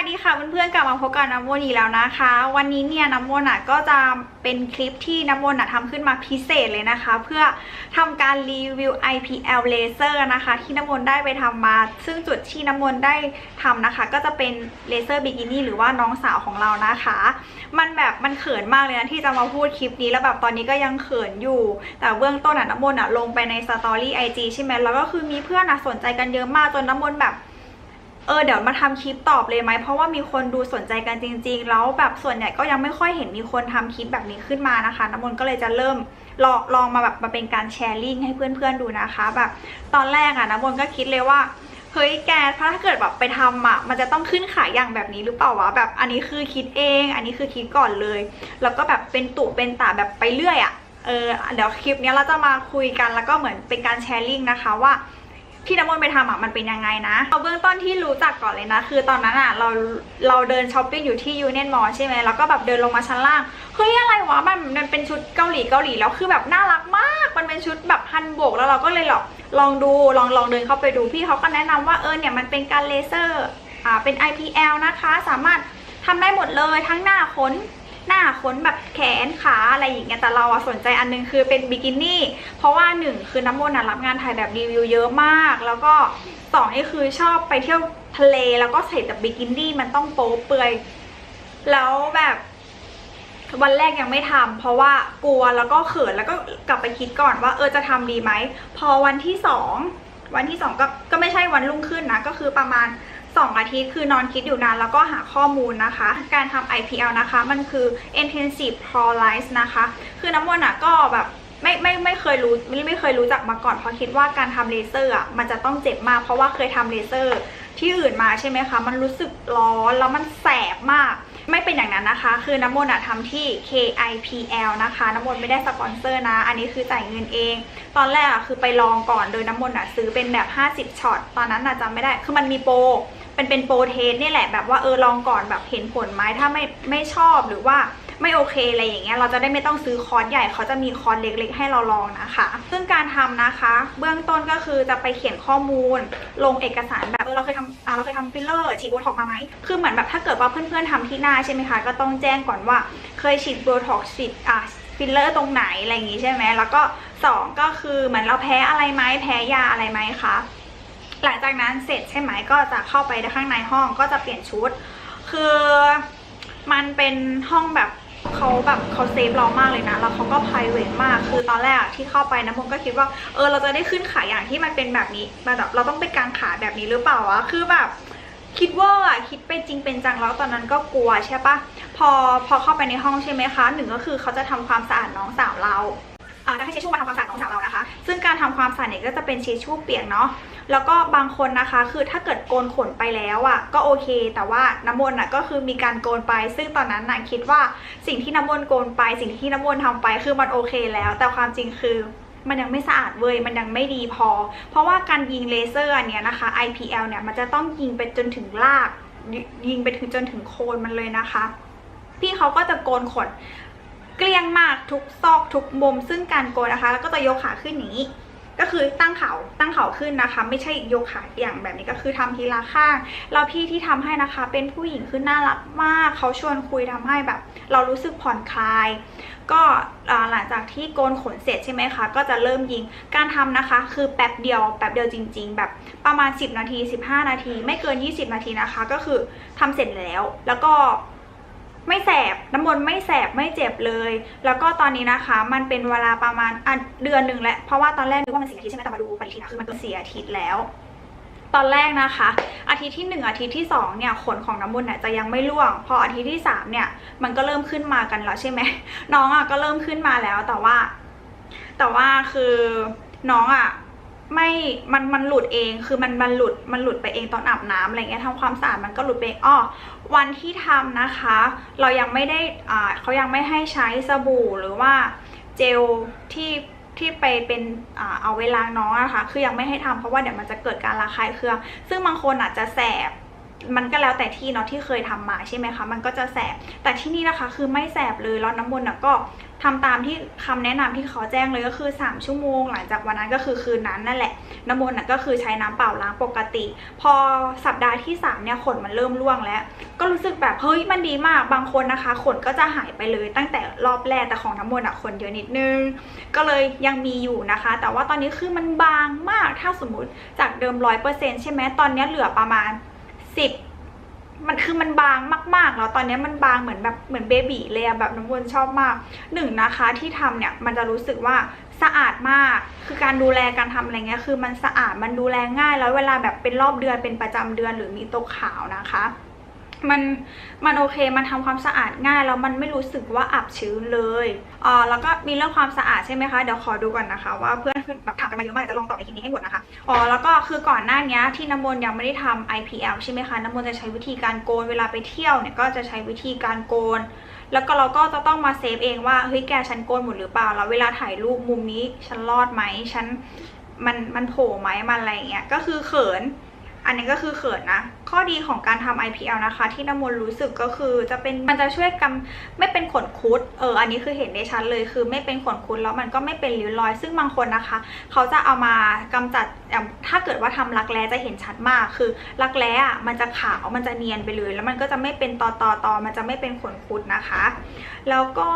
วัสดีค่ะเพื่อนๆกลับมาพบกับน้ำมนอีกแล้วนะคะ วันนี้เนี่ยน้ำมนอะก็จะเป็นคลิปที่น้ำมนอะทำขึ้นมาพิเศษเลยนะคะ เพื่อทำการรีวิว IPL laser นะคะ ที่น้ำมนได้ไปทำมา ซึ่งจุดที่น้ำมนได้ทำนะคะ ก็จะเป็นเลเซอร์บิกินี่หรือว่าน้องสาวของเรานะคะ มันแบบมันเขินมากเลยนะที่จะมาพูดคลิปนี้แล้วแบบตอนนี้ก็ยังเขินอยู่ แต่เบื้องต้นอะน้ำมนอะลงไปในสตอรี่ไอจีใช่ไหมแล้วก็คือมีเพื่อนอะสนใจกันเยอะมากจนน้ำมนแบบ เออเดี๋ยวมาทำคลิปตอบเลยไหมเพราะว่ามีคนดูสนใจกันจริง ๆ แล้วแบบส่วนใหญ่ก็ยังไม่ค่อยเห็นมีคนทำคลิปแบบนี้ขึ้นมานะคะน้ำมนต์ก็เลยจะเริ่มลองลองมาแบบมาเป็นการแชร์ลิงก์ให้เพื่อนๆดูนะคะแบบตอนแรกอะน้ำมนต์ก็คิดเลยว่าเฮ้ยแกถ้าเกิดแบบไปทำอะมันจะต้องขึ้นขายอย่างแบบนี้หรือเปล่าวะ แบบอันนี้คือคิดเอง อันนี้คือคิดก่อนเลย แล้วก็แบบเป็นตุเป็นตาแบบไปเรื่อยอะเออ เดี๋ยวคลิปนี้เราจะมาคุยกัน แล้วก็เหมือนเป็นการแชร์ลิงนะคะว่า ที่น้ำมนต์ไปทำอะมันเป็นยังไงนะเอาเบื้องต้นที่รู้จักก่อนเลยนะ คือตอนนั้นอะเราเราเดินช้อปปิ้งอยู่ที่ยูเนียนมอลใช่ไหมแล้วก็แบบเดินลงมาชั้นล่างเฮ้ยอะไรวะมันมันเป็นชุดเกาหลีเกาหลีแล้วคือแบบน่ารักมาก มันเป็นชุดแบบฮันโบกแล้วเราก็เลยลองลองดูลองลองเดินเข้าไปดูพี่เขาก็แนะนำว่าเออเนี่ยมันเป็นการเลเซอร์อ่าเป็น IPL นะคะ สามารถทำได้หมดเลยทั้งหน้าขน หน้าขนแบบแขนขาอะไรอย่างเงี้ยแต่เราอะสนใจอันนึงคือเป็นบิกินี่เพราะว่าหนึ่งคือน้ำมนต์อะรับงานถ่ายแบบรีวิวเยอะมาก แล้วก็สองนี่คือชอบไปเที่ยวทะเลแล้วก็ใส่แต่บิกินี่มันต้องโป๊เปลือยแล้วแบบวันแรกยังไม่ทำเพราะว่ากลัวแล้วก็เขินแล้วก็กลับไปคิดก่อนว่าเออจะทำดีไหมพอวันที่สองวันที่สองก็ก็ไม่ใช่วันรุ่งขึ้นนะก็คือประมาณ 2 อาทิตย์คือนอนคิดอยู่นานแล้วก็หาข้อมูลนะคะ การทำ IPL นะคะ มันคือ intensive paralysis นะคะ คือน้ำมนต์อะก็แบบไม่ไม่ไม่เคยรู้ไม่ไม่เคยรู้จักมาก่อนเพราะคิดว่าการทำเลเซอร์อะมันจะต้องเจ็บมากเพราะว่าเคยทำเลเซอร์ที่อื่นมาใช่ไหมคะ มันรู้สึกร้อนแล้วมันแสบมาก ไม่เป็นอย่างนั้นนะคะ คือน้ำมนต์อะทำที่ KIPL นะคะ น้ำมนต์ไม่ได้สปอนเซอร์นะ อันนี้คือจ่ายเงินเอง ตอนแรกอะคือไปลองก่อนโดยน้ำมนต์อะซื้อเป็นแบบ 50ช็อตตอนนั้นอะจำไม่ได้คือมันมีโปร เป็นเป็นโปรเทสนี่แหละแบบว่าเออลองก่อนแบบเห็นผลไหมถ้าไม่ไม่ชอบหรือว่าไม่โอเคอะไรอย่างเงี้ยเราจะได้ไม่ต้องซื้อคอร์สใหญ่เขาจะมีคอร์สเล็ก ๆ ให้เราลองนะคะ ซึ่งการทำนะคะ เบื้องต้นก็คือจะไปเขียนข้อมูล ลงเอกสารแบบเออเราเคยทำเราเคยทำฟิลเลอร์ฉีดโบท็อกมาไหมคือเหมือนแบบถ้าเกิดว่าเพื่อนๆทำที่หน้าใช่ไหมคะก็ต้องแจ้งก่อนว่า เคยฉีดโบท็อกฉีดอ่าฟิลเลอร์ตรงไหนอะไรอย่างงี้ใช่ไหมแล้วก็สองก็คือเหมือนเราแพ้อะไรไหมแพ้ยาอะไรไหมคะ หลังจากนั้นเสร็จใช่ไหมก็จะเข้าไปข้างในห้องก็จะเปลี่ยนชุด คือมันเป็นห้องแบบเขาแบบเขาเซฟเรามากเลยนะ แล้วเขาก็ p r i v a t มาก คือตอนแรกที่เข้าไปนะมงก็คิดว่า เออ เราจะได้ขึ้นขายอย่างที่มันเป็นแบบนี้แบบเราต้องไปกางขาแบบนี้หรือเปล่าวะ คือแบบคิดว่าอะคิดไปจริงเป็นจังแล้วตอนนั้นก็กลัวใช่ปะพอพอเข้าไปในห้องใช่ไหมคะหนึ่งก็คือเขาจะทำความสะอาดน้องสาวเรา อ่าให้เชชชู่มาทำความสะอาดน้องสาวเรานะคะ ซึ่งการทำความสะอาดเนี่ยก็จะเป็นเชชชู่เปียกเนาะแล้วก็บางคนนะคะคือถ้าเกิดโกนขนไปแล้วอะ่ะก็โอเค แต่ว่าน้ำมนต์อะก็คือมีการโกนไป ซึ่งตอนนั้นน่ะคิดว่าสิ่งที่น้ำมนต์โกนไป สิ่งที่น้ำมนต์ทำไปคือมันโอเคแล้ว แต่ความจริงคือมันยังไม่สะอาดเว้ย มันยังไม่ดีพอ เพราะว่าการยิงเลเซอร์อันเนี้ยนะคะ IPL เนี่ยมันจะต้องยิงไปจนถึงราก ยิงไปถึงจนถึงโคนมันเลยนะคะ พี่เขาก็จะโกนขน เกลี้ยงมากทุกซอกทุกมุมซึ่งการโกนนะคะ แล้วก็จะยกขาขึ้นอย่างนี้ ก็คือตั้งเขาตั้งเขาขึ้นนะคะ ไม่ใช่ยกขาอย่างแบบนี้ก็คือทำทีละข้างแล้วพี่ที่ทำให้นะคะ เป็นผู้หญิงคือน่ารักมาก เขาชวนคุยทำให้แบบ เรารู้สึกผ่อนคลาย ก็หลังจากที่โกนขนเสร็จใช่ไหมคะก็จะเริ่มยิงการทำนะคะ คือแป๊บเดียวแป๊บเดียวจริง ๆ แบบประมาณ 10 นาที 15 นาที ไม่เกิน 20 นาทีนะคะ ก็คือทำเสร็จแล้วแล้วก็ ไม่แสบน้ำมนต์ไม่แสบไม่เจ็บเลย แล้วก็ตอนนี้นะคะ มันเป็นเวลาประมาณอะเดือนหนึ่งแหละเพราะว่าตอนแรกนึกว่ามันสี่อาทิตย์ใช่ไหมแต่มาดูปฏิทินนะคือมันเกินสี่อาทิตย์แล้วตอนแรกนะคะ อาทิตย์ที่หนึ่งอาทิตย์ที่สองเนี่ยขนของน้ำมนต์เนี่ยจะยังไม่ร่วง พออาทิตย์ที่สามเนี่ยมันก็เริ่มขึ้นมากันแล้วใช่ไหมน้องอะก็เริ่มขึ้นมาแล้วแต่ว่า แต่ว่าคือน้องอะ ไม่มันมันหลุดเองคือมันมันหลุดมันหลุดไปเองตอนอาบน้ำอะไรเงี้ยทำความสะอาดมันก็หลุดไปอ้อวันที่ทำนะคะ เรายังไม่ได้อ่าเขายังไม่ให้ใช้สบู่หรือว่าเจลที่ที่ไปเป็นเอาเวลาน้องอะค่ะคือยังไม่ให้ทำเพราะว่าเดี๋ยวมันจะเกิดการระคายเคือง ซึ่งบางคนอาจจะแสบ มันก็แล้วแต่ที่เนาะที่เคยทำมาใช่ไหมคะ มันก็จะแสบ แต่ที่นี่นะคะ คือไม่แสบเลยแล้วน้ำมนต์นะก็ทำตามที่คำแนะนำที่เขาแจ้งเลยก็คือ 3 ชั่วโมง หลังจากวันนั้นก็คือคืนนั้นนั่นแหละ น้ำมนต์นะก็คือใช้น้ำเปล่าล้างปกติ พอสัปดาห์ที่ 3 เนี่ยขนมันเริ่มร่วงแล้ว ก็รู้สึกแบบเฮ้ยมันดีมาก บางคนนะคะขนก็จะหายไปเลยตั้งแต่รอบแรกแต่ของน้ำมนต์อะขนเยอะนิดนึง ก็เลยยังมีอยู่นะคะ แต่ว่าตอนนี้คือมันบางมาก ถ้าสมมติจากเดิมร้อยเปอร์เซ็นใช่ไหมตอนนี้เหลือประมาณ สิบมันคือมันบางมากๆแล้วตอนนี้มันบางเหมือนแบบเหมือนเบบีเลยอะแบบน้ำวนชอบมากหนึ่งนะคะที่ทำเนี่ยมันจะรู้สึกว่าสะอาดมากคือการดูแลการทำอะไรเงี้ยคือมันสะอาดมันดูแลง่ายแล้วเวลาแบบเป็นรอบเดือนเป็นประจำเดือนหรือมีตกขาวนะคะ มันมันโอเคมันทำความสะอาดง่ายแล้วมันไม่รู้สึกว่าอับชื้นเลยอ่าแล้วก็มีเรื่องความสะอาดใช่ไหมคะเดี๋ยวขอดูก่อนนะคะ ว่าเพื่อนแบบถามกันมาเยอะมากจะลองตอบในคลิปนี้ให้หมดนะคะอ๋อแล้วก็คือก่อนหน้านี้ที่น้ำมนต์ยังไม่ได้ทำ IPL ใช่ไหมคะน้ำมนต์จะใช้วิธีการโกนเวลาไปเที่ยวเนี่ยก็จะใช้วิธีการโกน แล้วก็เราก็จะต้องมาเซฟเองว่าเฮ้ยแกฉันโกนหมดหรือเปล่าแล้วเวลาถ่ายรูปมุมนี้ฉันรอดไหมฉันมันมันโผล่ไหมมันอะไรอย่างเงี้ยก็คือเขิน อันนี้ก็คือเขินนะ ข้อดีของการทำ IPL นะคะ ที่น้ำมนรู้สึกก็คือจะเป็นมันจะช่วยกำไม่เป็นขนคุดเอออันนี้คือเห็นได้ชัดเลยคือไม่เป็นขนคุดแล้วมันก็ไม่เป็นริ้วรอย ซึ่งบางคนนะคะ เขาจะเอามากำจัดอย่ถ้าเกิดว่าทำรักแร้จะเห็นชัดมากคือรักแร้อะมันจะขาวมันจะเนียนไปเลย แล้วมันก็จะไม่เป็นตอตอตอมันจะไม่เป็นขนคุดนะคะ แล้วก็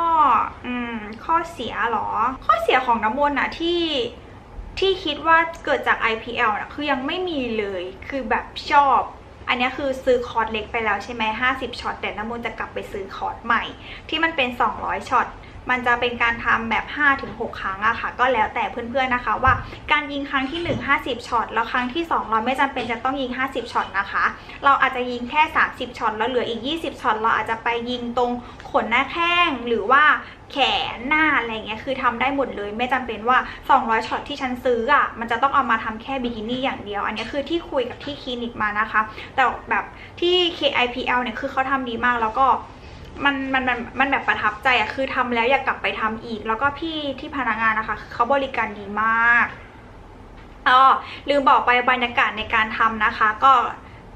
อืมข้อเสียหรอ ข้อเสียของน้ำมนต์อะที่ ที่คิดว่าเกิดจาก IPL นะคือยังไม่มีเลย คือแบบชอบ อันนี้คือซื้อคอร์สเล็กไปแล้วใช่ไหม50ช็อตแต่น้ำมูลจะกลับไปซื้อคอร์สใหม่ ที่มันเป็น 200ช็อต มันจะเป็นการทำแบบ 5-6 ครั้งอะค่ะ ก็แล้วแต่เพื่อนๆนะคะว่าการยิงครั้งที่ 1 50ช็อตแล้วครั้งที่ 2 เราไม่จำเป็นจะต้องยิง 50ช็อตนะคะ เราอาจจะยิงแค่ 30ช็อตแล้วเหลืออีก 20ช็อตเราอาจจะไปยิงตรงขนหน้าแข้งหรือว่าแขนหน้าอะไรเงี้ยคือทำได้หมดเลย ไม่จำเป็นว่า 200ช็อตที่ฉันซื้ออะมันจะต้องเอามาทำแค่บิกินี่อย่างเดียว อันนี้คือที่คุยกับที่คลินิกมานะคะ แต่แบบที่ KIPL เนี่ยคือเขาทำดีมากแล้วก็ มันมันมันมันแบบประทับใจอะคือทำแล้วอยากกลับไปทำอีก แล้วก็พี่ที่พนักงานนะคะเขาบริการดีมากอ๋อลืมบอกไปบรรยากาศในการทำนะคะ ก็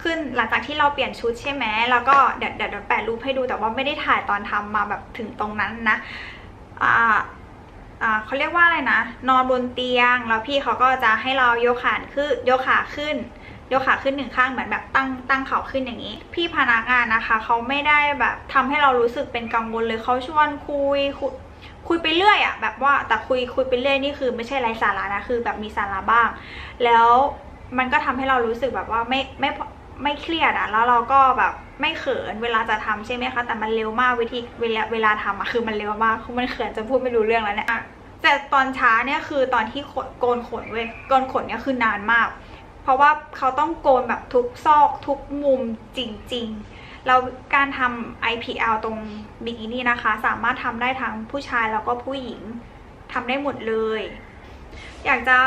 ขึ้นหลังจากที่เราเปลี่ยนชุดใช่ไหมแล้วก็เดี๋ยวเดี๋ยวเดี๋ยวแปะรูปให้ดูแต่ว่าไม่ได้ถ่ายตอนทำมาแบบถึงตรงนั้นนะอ่าอ่าเขาเรียกว่าอะไรนะ นอนบนเตียง แล้วพี่เขาก็จะให้เรายกขาขึ้นยกขาขึ้น ยกขาขึ้นหนึ่งข้างเหมือนแบบตั้งตั้งเข่าขึ้นอย่างนี้ พี่พนักงานนะคะเขาไม่ได้แบบทำให้เรารู้สึกเป็นกังวลเลยเขาชวนคุยคุยคุยไปเรื่อยอะแบบว่าแต่คุยคุยไปเรื่อยนี่คือ ไม่ใช่ไร้สาระนะคือ แบบมีสาระบ้าง แล้วมันก็ทำให้เรารู้สึกแบบว่าไม่ไม่ไม่เครียดอะแล้วเราก็แบบไม่เขินเวลาจะทำใช่ไหมคะแต่มันเร็วมากวิธีเวลาเวลาทำอะคือมันเร็วมากคือมันเขินจะพูดไม่รู้เรื่องแล้วเนี่ยแต่ตอนช้าเนี่ยคือตอนที่โกนขนเว้ยโกนขนเนี่ยคือนานมาก เพราะว่าเขาต้องโกนแบบทุกซอกทุกมุมจริงๆ แล้วการทำ IPL ตรงบิกินี่นะคะ สามารถทำได้ทั้งผู้ชายแล้วก็ผู้หญิงทำได้หมดเลย อยากจะ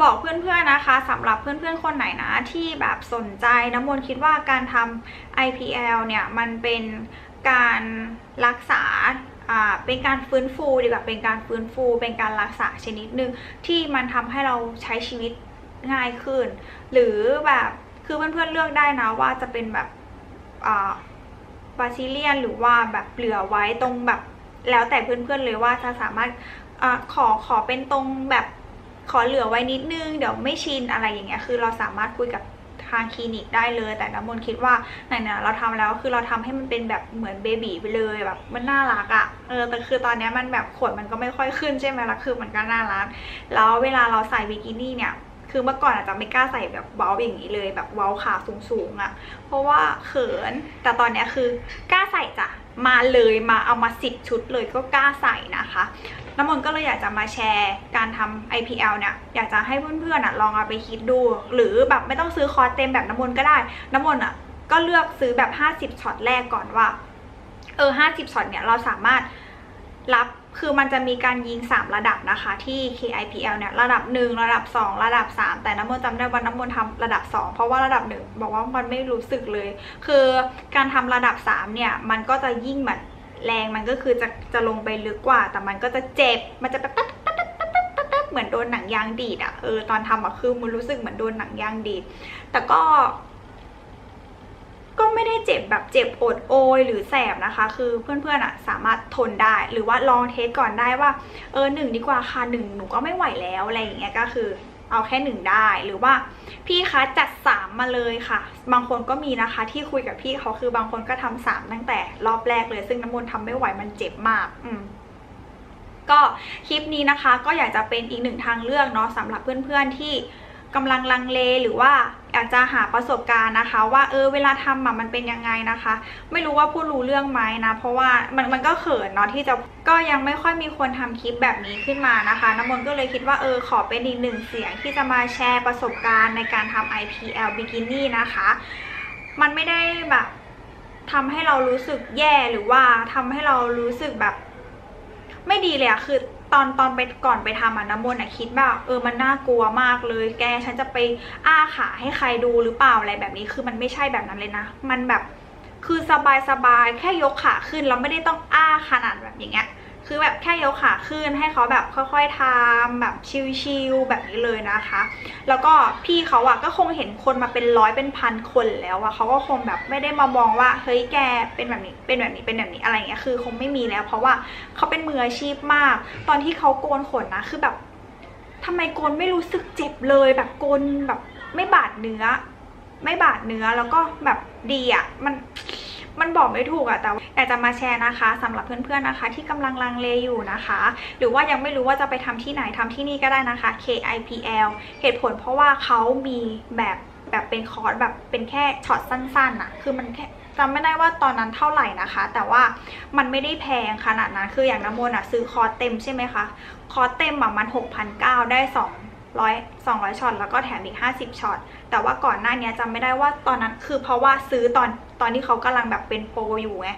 บอกเพื่อนๆนะคะสำหรับเพื่อนๆคนไหนนะที่แบบสนใจน้ำมนคิดว่าการทำ IPL เนี่ยมันเป็นการรักษาเป็นการฟื้นฟูดีกว่าเป็นการฟื้นฟู เป็นการรักษาชนิดหนึ่งที่มันทำให้เราใช้ชีวิต ง่ายขึ้น หรือแบบคือเพื่อนๆเลือกได้นะว่าจะเป็นแบบบาซิเลียนหรือว่าแบบเหลือไว้ตรงแบบแล้วแต่เพื่อนๆเลยว่าจะสามารถอขอขอเป็นตรงแบบขอเหลือไว้นิดนึง เดี๋ยวไม่ชินอะไรอย่างเงี้ยคือเราสามารถคุยกับทางคลินิกได้เลย แต่น้ำมนต์คิดว่าไหนๆเราทำแล้วคือเราทำให้มันเป็นแบบเหมือนเบบีไปเลยแบบมันน่ารักอะ่ะเออแต่คือตอนเนี้ยมันแบบขนมันก็ไม่ค่อยขึ้นใช่ไหมล่ะคือมันก็น่ารักแล้วเวลาเราใส่บิกินี่เนี่ย คือเมื่อก่อนอาจจะไม่กล้าใส่แบบเว้าอย่างนี้เลยแบบเว้าขาสูงๆอะ่ะ เพราะว่าเขิน แต่ตอนเนี้ยคือกล้าใส่จ้ะ มาเลยมาเอามาสิบชุดเลยก็กล้าใส่นะคะน้ำมนต์ก็เลยอยากจะมาแชร์การทำ IPL เนี่ย อยากจะให้เพื่อนๆอะลองเอาไปคิดดู หรือแบบไม่ต้องซื้อคอร์สเต็มแบบน้ำมนต์ก็ได้ น้ำมนต์อะก็เลือกซื้อแบบ 50ช็อตแรกก่อนว่า เออ 50ช็อตเนี่ยเราสามารถรับ คือมันจะมีการยิง 3 ระดับนะคะ ที่ KIPL เนี่ยระดับ 1 ระดับ 2 ระดับ 3 แต่น้ำมนต์จำได้ว่าน้ำมนต์ทำระดับ 2 เพราะว่าระดับ 1 บอกว่ามันไม่รู้สึกเลย คือการทำระดับ 3 เนี่ย มันก็จะยิ่งแบบแรงมันก็คือจะจะลงไปลึกกว่า แต่มันก็จะเจ็บมันจะแบบตัดตัดตัดตัดตัดตัดตัดเหมือนโดนหนังยางดีดอะเออตอนทำอะคือมันรู้สึกเหมือนโดนหนังยางดีดแต่ก็ ก็ไม่ได้เจ็บแบบเจ็บปวดโอยหรือแสบนะคะ คือเพื่อนๆอะสามารถทนได้ หรือว่าลองเทสก่อนได้ว่าเออหนึ่งดีกว่าค่ะหนึ่งหนูก็ไม่ไหวแล้วอะไรอย่างเงี้ยก็คือเอาแค่หนึ่งได้หรือว่าพี่คะจัดสามมาเลยค่ะ บางคนก็มีนะคะที่คุยกับพี่เขาคือบางคนก็ทำสามตั้งแต่รอบแรกเลย ซึ่งน้ำมนต์ทำไม่ไหวมันเจ็บมาก อืมก็คลิปนี้นะคะ ก็อยากจะเป็นอีกหนึ่งทางเลือกเนาะสำหรับเพื่อนๆที่ กำลังลังเลหรือว่าอยากจะหาประสบการณ์นะคะ ว่าเออเวลาทำอะมันเป็นยังไงนะคะ ไม่รู้ว่าพูดรู้เรื่องไหมนะ เพราะว่ามันมันก็เขินเนาะที่จะก็ยังไม่ค่อยมีคนทำคลิปแบบนี้ขึ้นมานะคะน้ำมนต์ก็เลยคิดว่าเออขอเป็นอีกหนึ่งเสียงที่จะมาแชร์ประสบการณ์ในการทำ IPL Bikini นะคะ มันไม่ได้แบบทำให้เรารู้สึกแย่หรือว่าทำให้เรารู้สึกแบบไม่ดีเลยอะคือ อนตอนไปก่อนไปทำอะน้ำมนต์อะคิดแบบเออมันน่ากลัวมากเลย แกฉันจะไปอ้าขาให้ใครดูหรือเปล่าอะไรแบบนี้คือมันไม่ใช่แบบนั้นเลยนะ มันแบบคือสบายสบายๆแค่ยกขาขึ้นแล้วไม่ได้ต้องอ้าขนาดแบบอย่างเงี้ย คือแบบแค่ยกขาขึ้นให้เขาแบบค่อยๆทำแบบชิลๆแบบนี้เลยนะคะ แล้วก็พี่เขาอะก็คงเห็นคนมาเป็นร้อยเป็นพันคนแล้วอะเขาก็คงแบบไม่ได้มามองว่าเฮ้ยแกเป็นแบบนี้เป็นแบบนี้เป็นแบบนี้อะไรเงี้ยคือคงไม่มีแล้ว เพราะว่าเขาเป็นมืออาชีพมาก ตอนที่เขาโกนขนนะคือแบบทำไมโกนไม่รู้สึกเจ็บเลยแบบโกนแบบไม่บาดเนื้อ ไม่บาดเนื้อแล้วก็แบบดีอะมัน มันบอกไม่ถูกอะแต่ว่าอยากจะมาแชร์นะคะสำหรับเพื่อนๆนะคะ ที่กำลังลังเลอยู่นะคะ หรือว่ายังไม่รู้ว่าจะไปทำที่ไหนทำที่นี่ก็ได้นะคะ KIPL เหตุผลเพราะว่าเขามีแบบแบบเป็นคอร์สแบบเป็นแค่ช็อตสั้นๆอะคือมันแค่จำไม่ได้ว่าตอนนั้นเท่าไหร่นะคะ แต่ว่ามันไม่ได้แพงขนาดนั้นคืออย่างน้ำมนต์อะซื้อคอร์สเต็มใช่ไหมคะคอร์สเต็มอะมัน6,900ได้2ร้อยสองร้อยช็อตแล้วก็แถมอีก 50ช็อตแต่ว่าก่อนหน้านี้จำไม่ได้ว่าตอนนั้นคือเพราะว่าซื้อตอน ตอนที่เขากำลังแบบเป็นโปรอยู่ไง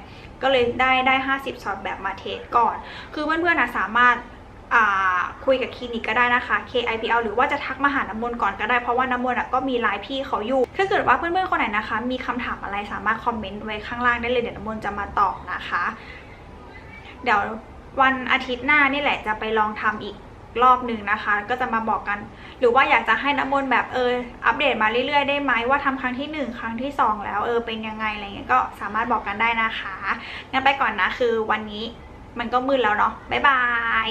ก็เลยได้ได้ 50ช็อตแบบมาเทสก่อน คือเพื่อนๆนะสามารถคุยกับคลินิกก็ได้นะคะ KIPL หรือว่าจะทักมาหาน้ำมนต์ก่อนก็ได้ เพราะว่าน้ำมนต์ก็มีไลน์พี่เขาอยู่ ถ้าเกิดว่าเพื่อนๆคนไหนนะคะ มีคำถามอะไรสามารถคอมเมนต์ไว้ข้างล่างได้เลยเดี๋ยวน้ำมนต์จะมาตอบนะคะ เดี๋ยววันอาทิตย์หน้านี่แหละจะไปลองทำอีก รอบหนึ่งนะคะ ก็จะมาบอกกัน หรือว่าอยากจะให้น้ำมนต์แบบเอออัปเดตมาเรื่อยๆได้ไหมว่าทำครั้งที่หนึ่งครั้งที่สองแล้วเออเป็นยังไงอะไรเงี้ยก็สามารถบอกกันได้นะคะงั้นไปก่อนนะคือวันนี้มันก็มืดแล้วเนาะบ๊ายบาย